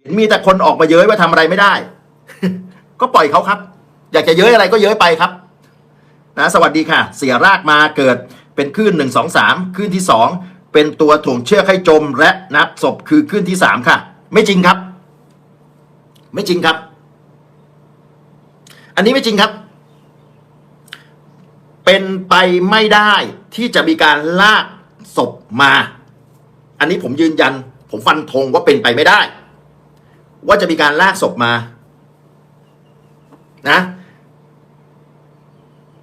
เห็นมีแต่คนออกมาเย้ยว่าทำอะไรไม่ได้ ก็ปล่อยเขาครับ อยากจะเย้ยอะไรก็เย้ยไปครับ นะสวัสดีค่ะ เสียรากมาเกิดเป็นคลื่นหนึ่งสองสามคลื่นที่สองเป็นตัวถ่วงเชือกให้จมและนับศพคือคลื่นที่สามค่ะ ไม่จริงครับ ไม่จริงครับ อันนี้ไม่จริงครับ เป็นไปไม่ได้ที่จะมีการลากศพมา อันนี้ผมยืนยัน ผมฟันธงว่าเป็นไปไม่ได้ ว่าจะมีการลากศพมา นะ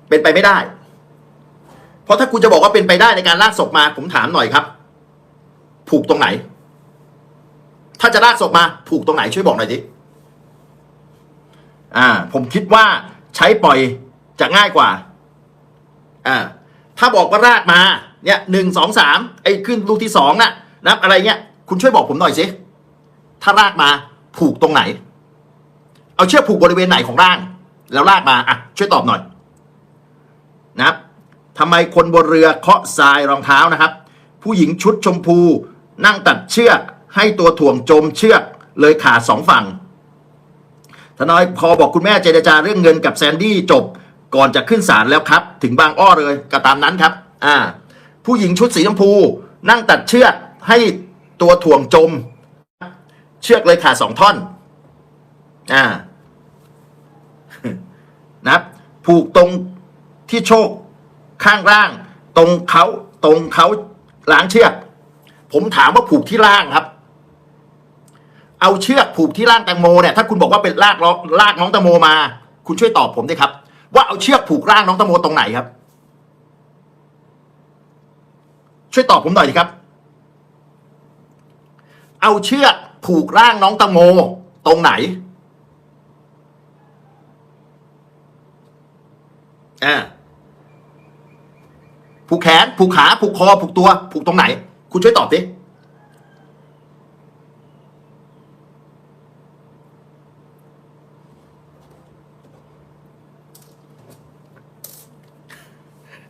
เป็นไปไม่ได้ เพราะถ้าคุณจะบอกว่าเป็นไปได้ในการลากศพมา ผมถามหน่อยครับ ผูกตรงไหน ถ้าจะลากศพมา ผูกตรงไหนช่วยบอกหน่อยดิอ่า ผมคิดว่าใช้ปล่อยจะง่ายกว่า อ่า ถ้าบอกว่าลากมา เนี่ยหนึ่งสองสามไอ้ขึ้นลูกที่สองน่ะนะอะไรเงี้ย คุณช่วยบอกผมหน่อยสิถ้าลากมา ผูกตรงไหน เอาเชือกผูกบริเวณไหนของร่าง แล้วลากมาอะช่วยตอบหน่อย นะครับทำไมคนบนเรือเคาะทรายรองเท้านะครับ ผู้หญิงชุดชมพู นั่งตัดเชือกให้ตัวถ่วงจมเชือกเลยขาดสองฝั่งทนายพอบอกคุณแม่เจรจาเรื่องเงินกับแซนดี้จบก่อนจะขึ้นศาลแล้วครับ ถึงบางอ้อเลยก็ตามนั้นครับ อ่า ผู้หญิงชุดสีชมพู นั่งตัดเชือกให้ตัวถ่วงจม เชือกเลยขาดสองท่อน อ่า นะครับ ผูกตรงที่โชคข้างล่าง ตรงเขาตรงเขาล้างเชือก ผมถามว่าผูกที่ล่างครับ เอาเชือกผูกที่ล่างแตงโมเนี่ยถ้าคุณบอกว่าเป็นลากล้อลากน้องแตงโมมา คุณช่วยตอบผมด้วยครับ ว่าเอาเชือกผูกร่างน้องแตงโมตรงไหนครับ ช่วยตอบผมหน่อยดิครับ เอาเชือก ผูกร่างน้องแตงโมตรงไหนอ่าผูกแขน ผูกขา ผูกคอ ผูกตัว ผูกตรงไหน คุณช่วยตอบดิ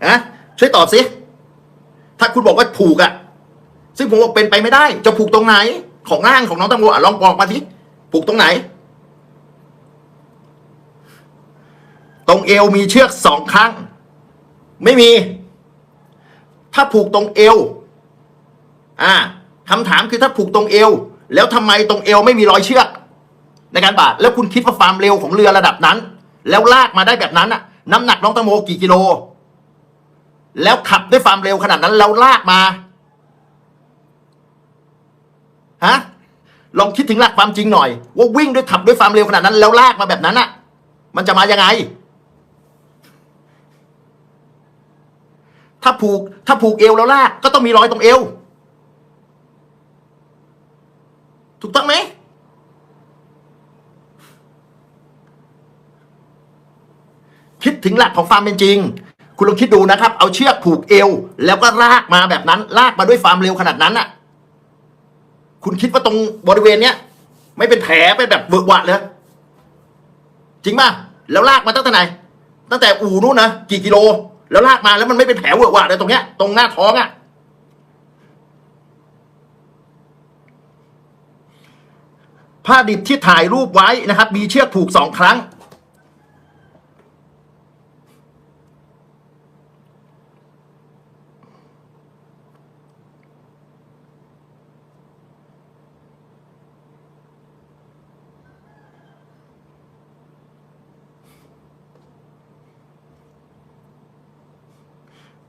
อะช่วยตอบสิ ถ้าคุณบอกว่าผูกอะซึ่งผมบอกเป็นไปไม่ได้ จะผูกตรงไหน ของร่างของน้องตังโมอะลองบอกมาสิผูกตรงไหน ตรงเอวมีเชือกสองครั้ง ไม่มี ถ้าผูกตรงเอว อ่าคำถามคือถ้าผูกตรงเอว แล้วทำไมตรงเอวไม่มีรอยเชือก ในการบาดแล้วคุณคิดว่าความเร็วของเรือระดับนั้น แล้วลากมาได้แบบนั้นน่ะน้ำหนักน้องตังโมกี่กิโล แล้วขับด้วยความเร็วขนาดนั้นแล้วลากมา ฮะลองคิดถึงหลักความจริงหน่อย ว่าวิ่งด้วยขับด้วยความเร็วขนาดนั้น แล้วลากมาแบบนั้นน่ะมันจะมายังไง ถ้าผูกถ้าผูกเอวแล้วลาก ก็ต้องมีรอยตรงเอว ถูกต้องไหมคิดถึงหลักของความเป็นจริง คุณลองคิดดูนะครับ เอาเชือกผูกเอว แล้วก็ลากมาแบบนั้น ลากมาด้วยความเร็วขนาดนั้นน่ะ คุณคิดว่าตรงบริเวณเนี้ยไม่เป็นแผลไปแบบเวอะหวะเลยจริงป่ะแล้วลากมาตั้งแต่ไหน ตั้งแต่อู่นู้นนะกี่กิโล แล้วลากมาแล้วมันไม่เป็นแผลเวอะหวะเลยตรงเนี้ยตรงหน้าท้องอะ่ะผ้าดิบที่ถ่ายรูปไว้นะครับ มีเชือกผูกสองครั้ง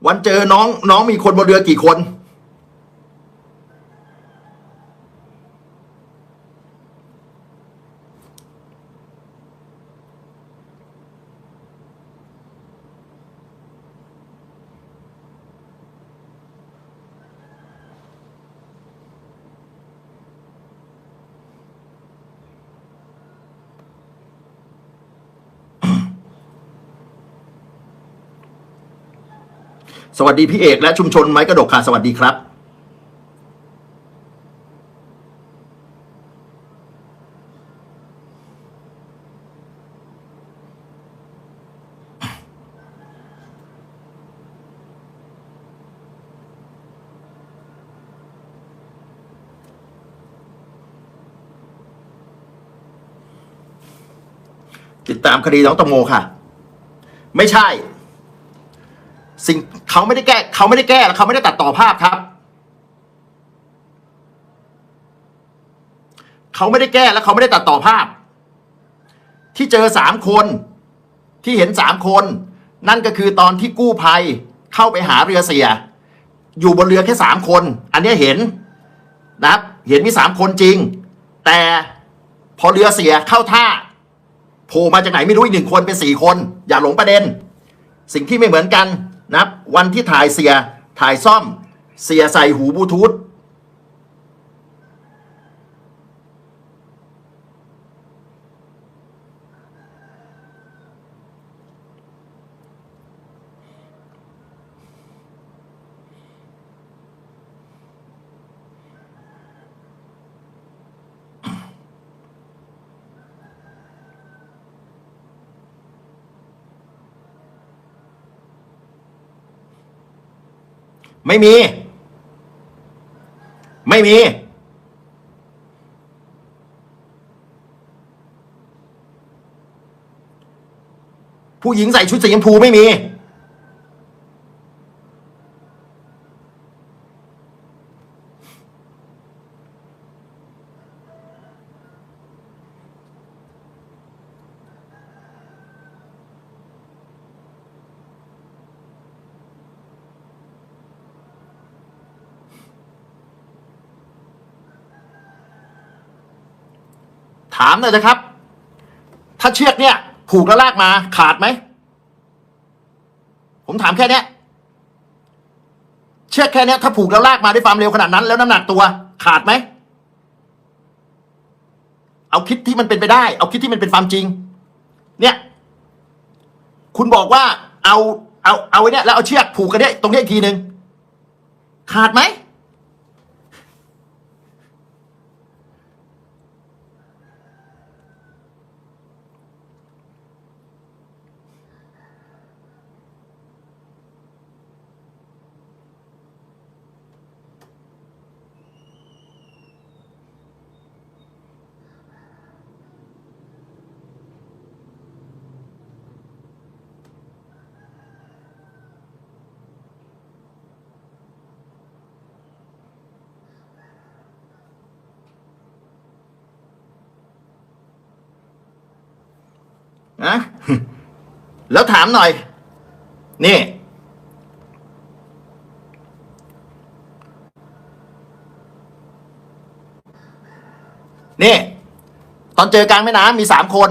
วันเจอน้องน้องมีคนบนเรือกี่คน สวัสดีพี่เอกและชุมชนไม้กระดกค่ะสวัสดีครับติดตามคดีน้องตงโมค่ะ ไม่ใช่ สิ่ง เขาไม่ได้แก้เขาไม่ได้แก้แล้วเขาไม่ได้ตัดต่อภาพครับ เขาไม่ได้แก้แล้วเขาไม่ได้ตัดต่อภาพ ที่เจอสามคน ที่เห็นสามคน นั่นก็คือตอนที่กู้ภัยเข้าไปหาเรือเสีย อยู่บนเรือแค่สามคน อันนี้เห็นนะครับเห็นมีสามคนจริง แต่พอเรือเสียเข้าท่าโผล่มาจากไหนไม่รู้อีกหนึ่งคนเป็นสี่คน อย่าหลงประเด็น สิ่งที่ไม่เหมือนกัน นะครับวันที่ถ่ายเสียถ่ายซ่อมเสียใส่หูบลูทูธ ไม่มี ไม่มี ผู้หญิงใส่ชุดสีชมพูไม่มี ถามหน่อยนะครับ ถ้าเชือกเนี่ย ผูกแล้วลากมาขาดไหม ผมถามแค่เนี้ยเชือกแค่เนี้ยถ้าผูกแล้วลากมาด้วยความเร็วขนาดนั้น แล้วน้ำหนักตัวขาดไหม เอาคิดที่มันเป็นไปได้ เอาคิดที่มันเป็นความจริง เนี่ย คุณบอกว่าเอาเอาเอาไว้เนี่ยแล้วเอาเชือกผูกกันเนี่ยตรงเนี้ยอีกทีหนึ่งขาดไหม นะแล้วถามหน่อย นี่ นี่ ตอนเจอกลางแม่น้ำมีสามคน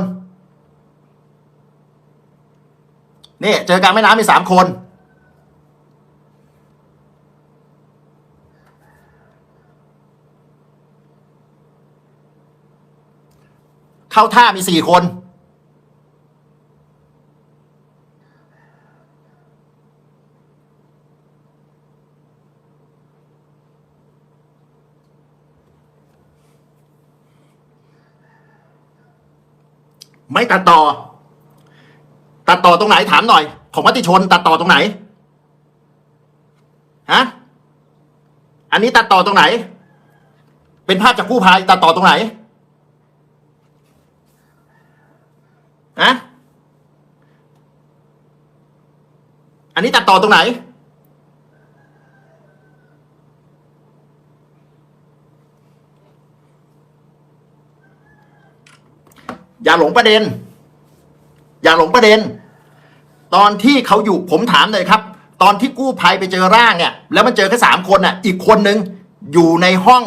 นี่ เจอกลางแม่น้ำมีสามคนเข้าท่ามีสี่คน ไม่ตัดต่อ ตัดต่อตรงไหนถามหน่อย ของมติชนตัดต่อตรงไหนฮะอันนี้ตัดต่อตรงไหน เป็นภาพจากกู้ภัยตัดต่อตรงไหนฮะอันนี้ตัดต่อตรงไหน อย่าหลงประเด็น อย่าหลงประเด็น ตอนที่เขาอยู่ผมถามเลยครับ ตอนที่กู้ภัยไปเจอร่างเนี่ย แล้วมันเจอแค่สามคนน่ะ อีกคนนึงอยู่ในห้อง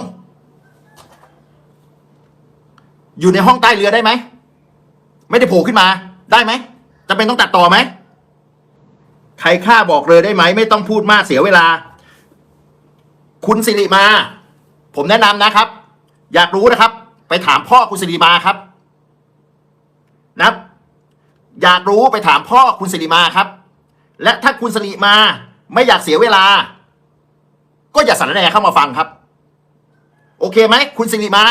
อยู่ในห้องใต้เรือได้ไหมไม่ได้โผล่ขึ้นมาได้ไหมจะเป็นต้องตัดต่อไหมใครฆ่าบอกเลยได้ไหมไม่ต้องพูดมากเสียเวลา คุณสิริมา ผมแนะนำนะครับ อยากรู้นะครับ ไปถามพ่อคุณสิริมาครับ นะครับ อยากรู้ไปถามพ่อคุณสิริมาครับ และถ้าคุณสิริมาไม่อยากเสียเวลา ก็อย่าสารแนเข้ามาฟังครับ โอเคไหมคุณสิริมา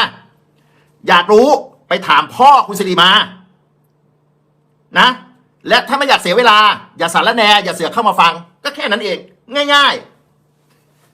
อยากรู้ไปถามพ่อคุณสิริมา นะ และถ้าไม่อยากเสียเวลา อย่าสารแนอย่าเสือกเข้ามาฟัง ก็แค่นั้นเอง ง่าย ๆ